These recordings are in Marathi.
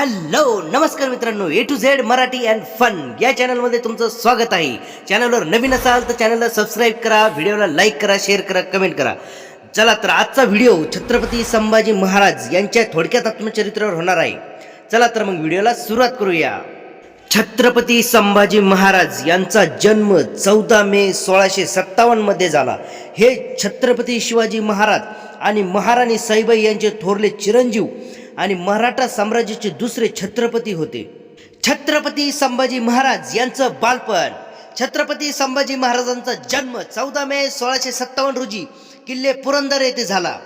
हॅलो नमस्कार मित्रांनो. A to Z Marathi and fun या चॅनलमध्ये तुमचं स्वागत आहे. चॅनलवर नवीन असाल तर चॅनलला सबस्क्राईब करा व्हिडिओला लाईक करा शेअर करा कमेंट करा. चला तर आजचा व्हिडिओ छत्रपती संभाजी महाराज यांच्या थोडक्यात आत्मचरित्रावर होणार आहे. चला तर मग व्हिडिओला सुरुवात करूया. छत्रपती संभाजी महाराज यांचा जन्म चौदा मे सोळाशे सत्तावन्नमध्ये झाला. हे छत्रपती शिवाजी महाराज आणि महाराणी साईबाई यांचे थोरले चिरंजीव आणि मराठा साम्राज्याचे दुसरे छत्रपती होते. छत्रपती संभाजी महाराज यांचं बालपण. छत्रपती संभाजी महाराजांचा जन्म चौदा मे सोळाशे सत्तावन्न रोजी किल्ले पुरंदर येथे झाला.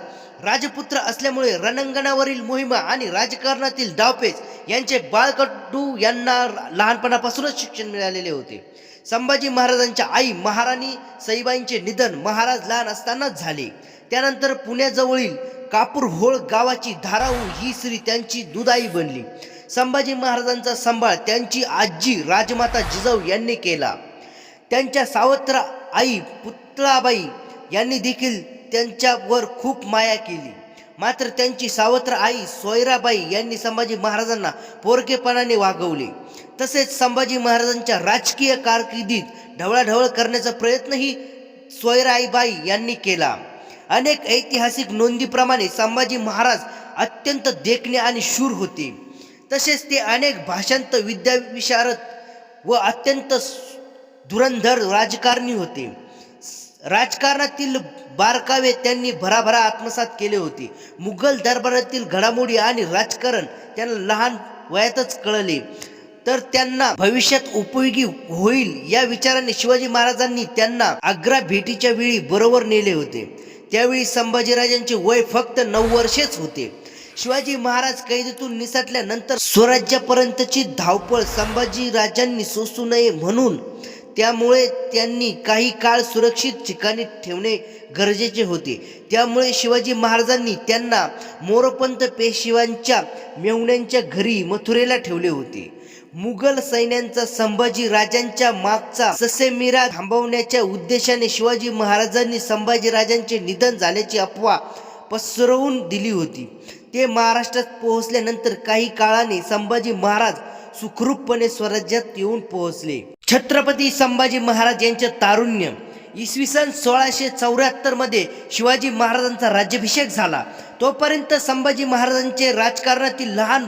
राजपुत्र असल्यामुळे रणांगणावरील मोहिमा आणि राजकारणातील डावपेच यांचे बाळकटू यांना लहानपणापासूनच शिक्षण मिळालेले होते. संभाजी महाराजांच्या आई महाराणी सईबाईंचे निधन महाराज लहान असतानाच झाले. त्यानंतर पुण्याजवळील कापूरहोळ गावाची धाराऊ ही स्त्री त्यांची दुधाई बनली. संभाजी महाराजांचा सांभाळ त्यांची आजी राजमाता जिजाऊ यांनी केला. त्यांच्या सावत्र आई पुतळाबाई यांनी देखील त्यांच्यावर खूप माया केली. मात्र त्यांची सावत्र आई सोयराबाई यांनी संभाजी महाराजांना पोरकेपणाने वागवले. तसेच संभाजी महाराजांच्या राजकीय कारकिर्दीत ढवळाढवळ करण्याचा प्रयत्नही सोयराईबाई यांनी केला. अनेक ऐतिहासिक नोंदीप्रमाणे संभाजी महाराज अत्यंत देखणे आणि शूर होते. तसेच ते अनेक भाषांत विद्याविशारद व अत्यंत धुरंधर राजकारणी होते. राजकारणातील बारकावे त्यांनी भराभरा आत्मसात केले होते. मुघल दरबारातील घडामोडी आणि राजकारण त्यांना लहान वयातच कळले. तर त्यांना भविष्यात उपयोगी होईल या विचाराने शिवाजी महाराजांनी त्यांना आग्रा भेटीच्या वेळी बरोबर नेले होते. त्यावेळी संभाजीराजांचे वय फक्त नऊ वर्षेच होते. शिवाजी महाराज कैदेतून निसटल्यानंतर स्वराज्यापर्यंतची धावपळ संभाजीराजांनी सोसू नये म्हणून त्यामुळे त्यांनी काही काळ सुरक्षित ठिकाणी ठेवणे गरजेचे होते. त्यामुळे शिवाजी महाराजांनी त्यांना मोरपंत पेशिवांच्या मेवण्यांच्या घरी मथुरेला ठेवले होते. मुघल सैन्यांचा संभाजी राजांच्या मागचा ससेमिरा थांबवण्याच्या उद्देशाने शिवाजी महाराजांनी संभाजी राजांचे निधन झाल्याची अफवा पसरवून दिली होती. ते महाराष्ट्रात पोहोचल्यानंतर काही काळाने संभाजी महाराज सुखरूपपणे स्वराज्यात येऊन पोहोचले. छत्रपती संभाजी महाराज यांचे तारुण्य इसवी सन सोळाशे चौऱ्याहत्तरमध्ये शिवाजी महाराजांचा राज्याभिषेक झाला. तोपर्यंत संभाजी महाराजांचे राजकारणातील लहान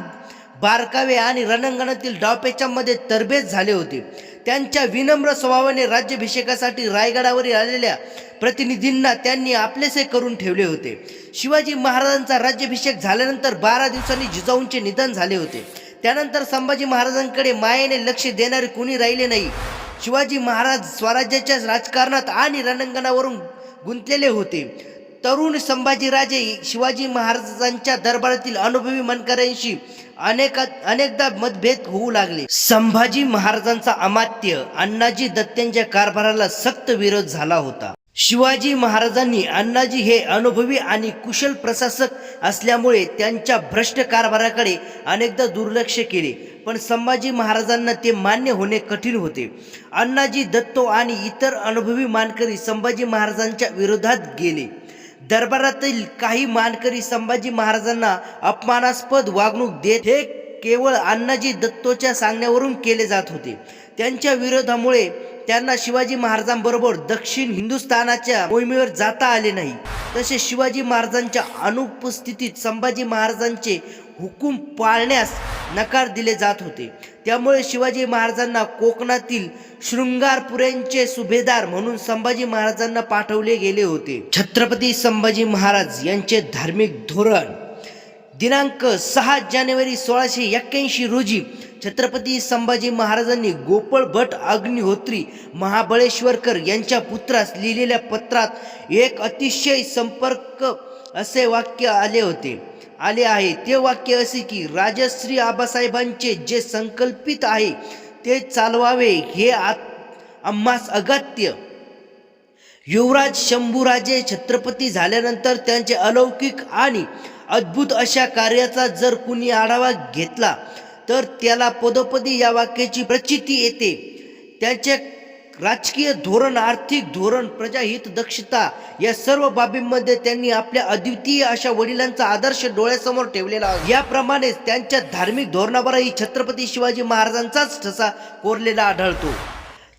बारकावे आणि रणांगणातील डावपेचांमध्ये तरबेज झाले होते. त्यांच्या विनम्र स्वभावाने राज्याभिषेकासाठी रायगडावरील आलेल्या प्रतिनिधींना त्यांनी आपलेसे करून ठेवले होते. शिवाजी महाराजांचा राज्याभिषेक झाल्यानंतर बारा दिवसांनी जिजाऊंचे निधन झाले होते. त्यानंतर संभाजी महाराजांकडे मायेने लक्ष देणारे कोणी राहिले नाही. शिवाजी महाराज स्वराज्याच्या राजकारणात आणि रणांगणावरून गुंतलेले होते. तरुण संभाजीराजे शिवाजी महाराजांच्या दरबारातील अनुभवी मनकऱ्यांशी अनेक अनेकदा मतभेद होऊ लागले. संभाजी महाराजांचा अमात्य अण्णाजी दत्त्यांच्या कारभाराला सक्त विरोध झाला होता. शिवाजी महाराजांनी अण्णाजी हे अनुभवी आणि कुशल प्रशासक असल्यामुळे त्यांच्या भ्रष्ट कारभाराकडे अनेकदा दुर्लक्ष केले पण संभाजी महाराजांना ते मान्य होणे कठीण होते. अण्णाजी दत्तो आणि इतर अनुभवी मानकरी संभाजी महाराजांच्या विरोधात गेले. दरबारातील काही मानकरी संभाजी महाराजांना अपमानास्पद वागणूक देत हे केवळ अण्णाजी दत्तोच्या सांगण्यावरून केले जात होते. त्यांच्या विरोधामुळे त्यांना शिवाजी महाराजांबरोबर दक्षिण हिंदुस्थानाच्या मोहिमेवर जाता आले नाही. तसे शिवाजी महाराजांच्या अनुपस्थितीत संभाजी महाराजांचे हुकूम पाळण्यास नकार दिले जात होते. त्यामुळे शिवाजी महाराजांना कोकणातील शृंगारपुऱ्यांचे सुभेदार म्हणून संभाजी महाराजांना पाठवले गेले होते. छत्रपती संभाजी महाराज यांचे धार्मिक धोरण. दिनांक सहा जानेवारी सोळाशे एक्क्याऐंशी रोजी छत्रपती संभाजी महाराजांनी गोपाळ भट अग्निहोत्री महाबळेश्वरकर यांच्या पुत्रास लिहिलेल्या पत्रात एक अतिशय संपर्क असे वाक्य आले होते. आले आहे. ते वाक्य असे की राजश्री आबासाहेबांचे जे संकल्पित आहे ते चालवावे हे आत आम्हास अगत्य. युवराज शंभूराजे छत्रपती झाल्यानंतर त्यांचे अलौकिक आणि अद्भुत अशा कार्याचा जर कुणी आढावा घेतला तर त्याला पदोपदी या वाक्याची प्रचिती येते. त्याचे राजकीय धोरण आर्थिक धोरण प्रजाहित दक्षता या सर्व बाबींमध्ये त्यांनी आपल्या अद्वितीय अशा वडिलांचा आदर्श डोळ्यासमोर ठेवलेला याप्रमाणेच त्यांच्या धार्मिक धोरणावरही छत्रपती शिवाजी महाराजांचाच ठसा कोरलेला आढळतो.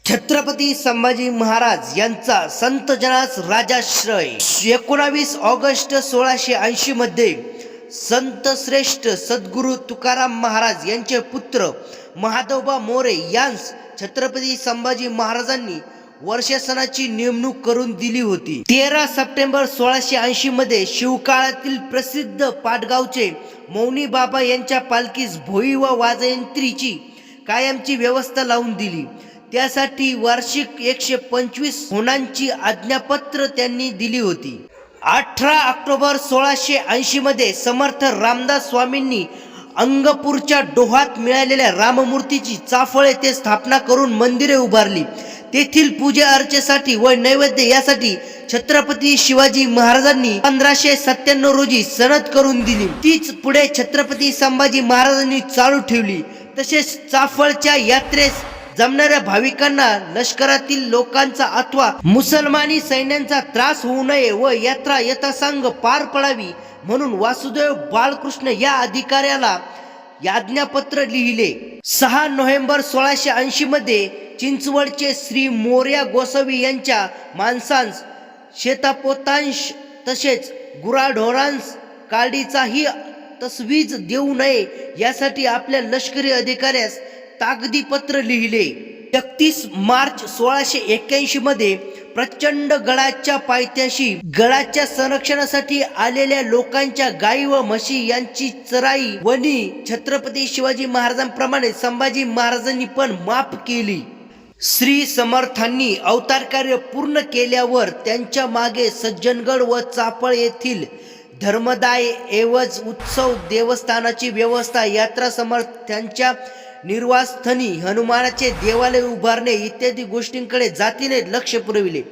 छत्रपती संभाजी महाराज यांचा संत जनास राजाश्रय. एकोणावीस ऑगस्ट सोळाशे ऐंशी मध्ये संत श्रेष्ठ सद्गुरू तुकाराम महाराज यांचे पुत्र महादोबा मोरे यांस छत्रपती संभाजी महाराजांनी वर्षासनाची नेमणूक करून दिली होती. तेरा सप्टेंबर सोळाशे ऐंशी मध्ये शिवकाळातील प्रसिद्ध पाटगावचे मौनी बाबा यांच्या पालखीस भोई व वाजयंत्रीची कायमची व्यवस्था लावून दिली. त्यासाठी वार्षिक एकशे पंचवीस होणांची आज्ञापत्र त्यांनी दिली होती. अठरा ऑक्टोबर सोळाशे ऐंशी मध्ये समर्थ रामदास स्वामींनी अंगपूरच्या डोहात मिळालेल्या राममूर्तीची चाफळ येथे स्थापना करून मंदिरे उभारली. तेथील पूजा अर्चेसाठी व नैवेद्य यासाठी छत्रपती शिवाजी महाराजांनी पंधराशे सत्त्याण्णव रोजी सनद करून दिली. तीच पुढे छत्रपती संभाजी महाराजांनी चालू ठेवली. तसेच चाफळच्या यात्रेस जमणाऱ्या भाविकांना लष्करातील लोकांचा अथवा मुसलमानी सैन्यांचा त्रास होऊ नये व यात्रा यथासांग पार पडावी म्हणून वासुदेव बाळकृष्ण या अधिकाऱ्याला याज्ञापत्र लिहिले. सहा नोव्हेंबर सोळाशे ऐंशी मध्ये चिंचवडचे श्री मोर्या गोसावी यांच्या माणसांस शेतापोतांश तसेच गुराढोरांस काडीचाही तसवीज देऊ नये यासाठी आपल्या लष्करी अधिकाऱ्यास ताकदीपत्र लिहिले. एकतीस मार्च सोळाशे एक्क्याऐंशी मध्ये प्रचंड गडाच्या पायथ्याशी गडाच्या संरक्षणासाठी आलेल्या लोकांच्या गाई व म्हशी यांची चराई वनी छत्रपती शिवाजी महाराजांप्रमाणे संभाजी महाराजांनी पण माफ केली. श्री समर्थांनी अवतार कार्य पूर्ण केल्यावर त्यांच्या मागे सज्जनगड व चापळ येथील धर्मदाय एवज उत्सव देवस्थानाची व्यवस्था यात्रा समर्थांच्या निर्वासस्थानी हनुमानाचे देवालय उभारणे इत्यादी गोष्टींकडे जातीने लक्ष पुरविले.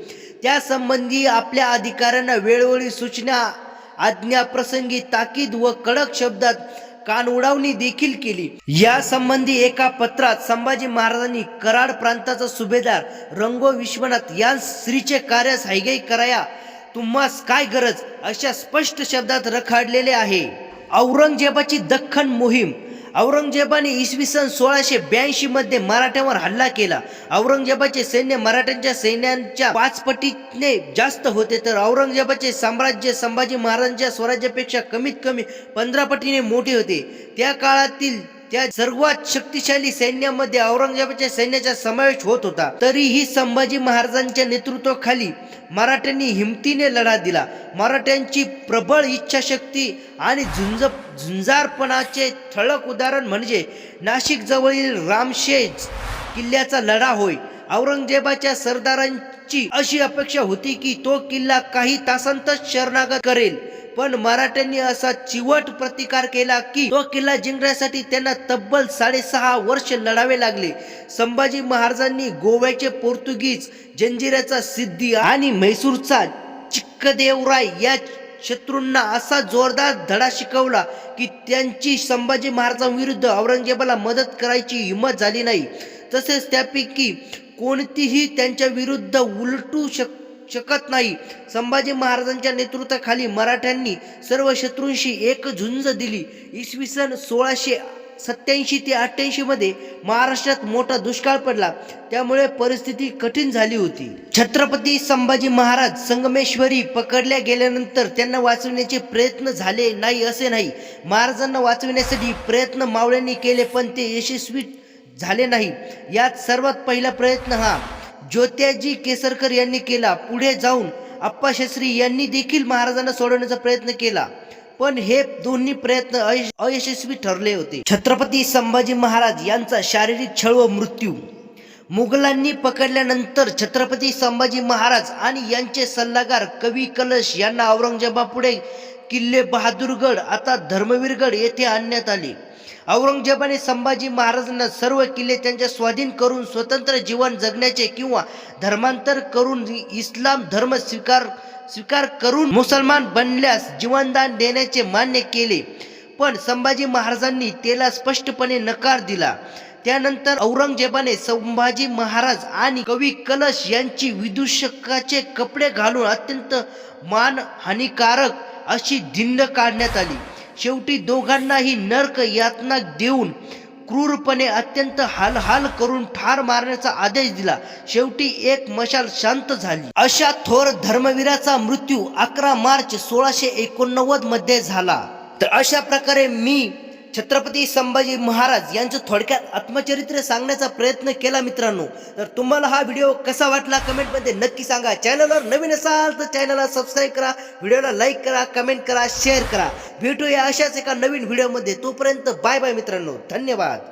त्यासंबंधी आपल्या अधिकाऱ्यांना वेळोवेळी सूचना आज्ञाप्रसंगी ताकीद व कडक शब्दात कानउडावणी देखील केली. या संबंधी एका पत्रात संभाजी महाराजांनी कराड प्रांताचा सुभेदार रंगो विश्वनाथ या स्त्रीचे कार्यास हायगाई कराया. तुम्हास काय गरज? अशा स्पष्ट शब्दात रखाडलेले आहे. औरंगजेबाची दख्खन मोहीम औरंगजेबाने इसवी सन सोळाशे ब्याऐंशी मध्ये मराठ्यावर हल्ला केला. औरंगजेबाचे सैन्य मराठ्यांच्या सैन्यांच्या पाच पटीने जास्त होते तर औरंगजेबाचे साम्राज्य संभाजी महाराजांच्या स्वराज्यापेक्षा कमीत कमी पंधरा पटीने मोठे होते. त्या काळातील त्या सर्वात शक्तिशाली सैन्यामध्ये औरंगजेबाच्या सैन्याचा समावेश होत होता. तरीही संभाजी महाराजांच्या नेतृत्वाखाली मराठ्यांनी हिमतीने लढा दिला. मराठ्यांची प्रबळ इच्छाशक्ती आणि झुंज झुंजारपणाचे ठळक उदाहरण म्हणजे नाशिक जवळील रामशेज किल्ल्याचा लढा होय. औरंगजेबाच्या सरदारांची अशी अपेक्षा होती की तो किल्ला काही तासांतच शरणागत करेल. पण मराठ्यांनी असा चिवट प्रतिकार केला की तो किल्ला जिंकण्यासाठी त्यांना तब्बल साडेसहा वर्ष लढावे लागले. संभाजी महाराजांनी गोव्याचे पोर्तुगीज जंजिऱ्याचा सिद्धी आणि म्हैसूरचा चिक्कदेवराय या शत्रूंना असा जोरदार धडा शिकवला की त्यांची संभाजी महाराजांविरुद्ध औरंगजेबाला मदत करायची हिंमत झाली नाही. तसेच त्यापैकी कोणतीही त्यांच्या विरुद्ध उलटू शक शकत नाही. संभाजी महाराजांच्या नेतृत्वाखाली मराठ्यांनी सर्व शत्रूंशी एक झुंज दिली. इसवी सन सोळाशे सत्याऐंशी ते अठ्ठ्याऐंशीमध्ये महाराष्ट्रात मोठा दुष्काळ पडला. त्यामुळे परिस्थिती कठीण झाली होती. छत्रपती संभाजी महाराज संगमेश्वरी पकडल्या गेल्यानंतर त्यांना वाचविण्याचे प्रयत्न झाले नाही असे नाही. महाराजांना वाचविण्यासाठी प्रयत्न मावळ्यांनी केले पण ते यशस्वी झाले नाही. यात सर्वात पहिला प्रयत्न हा ज्योत्याजी केसरकर यांनी केला. पुढे जाऊन आप्पाशास्त्री यांनी देखील महाराजांना सोडवण्याचा प्रयत्न केला. पण हे दोन्ही प्रयत्न अयश- अयशस्वी ठरले होते. छत्रपती संभाजी महाराज यांचा शारीरिक छळ व मृत्यू. मुघलांनी पकडल्यानंतर छत्रपती संभाजी महाराज आणि यांचे सल्लागार कवी कलश यांना औरंगजेबापुढे किल्ले बहादूरगड आता धर्मवीरगड येथे आणण्यात आले. औरंगजेबाने संभाजी महाराजांना सर्व किल्ले त्यांच्या स्वाधीन करून स्वतंत्र जीवन जगण्याचे किंवा धर्मांतर करून इस्लाम धर्म स्वीकार स्वीकार करून मुसलमान बनल्यास जीवनदान देण्याचे मान्य केले. पण संभाजी महाराजांनी त्याला स्पष्टपणे नकार दिला. त्यानंतर औरंगजेबाने संभाजी महाराज आणि कवी कलश यांची विदूषकाचे कपडे घालून अत्यंत मान हानिकारक अशी धिंड काढण्यात आली. शेवटी दोघांनाही नर्क यातना देऊन क्रूरपणे अत्यंत हालहाल करून ठार मारण्याचा आदेश दिला. शेवटी एक मशाल शांत झाली. अशा थोर धर्मवीराचा मृत्यू अकरा मार्च सोळाशे एकोणनव्वदमध्ये झाला. तर अशा प्रकारे मी छत्रपती संभाजी महाराज यांचं थोडक्यात आत्मचरित्र सांगण्याचा प्रयत्न केला मित्रांनो. तर तुम्हाला हा व्हिडिओ कसा वाटला कमेंटमध्ये नक्की सांगा. चॅनलवर नवीन असाल तर चॅनलला सबस्क्राईब करा. व्हिडिओला लाईक करा कमेंट करा शेअर करा. भेटूया अशाच एका नवीन व्हिडिओमध्ये तोपर्यंत बाय बाय मित्रांनो. धन्यवाद.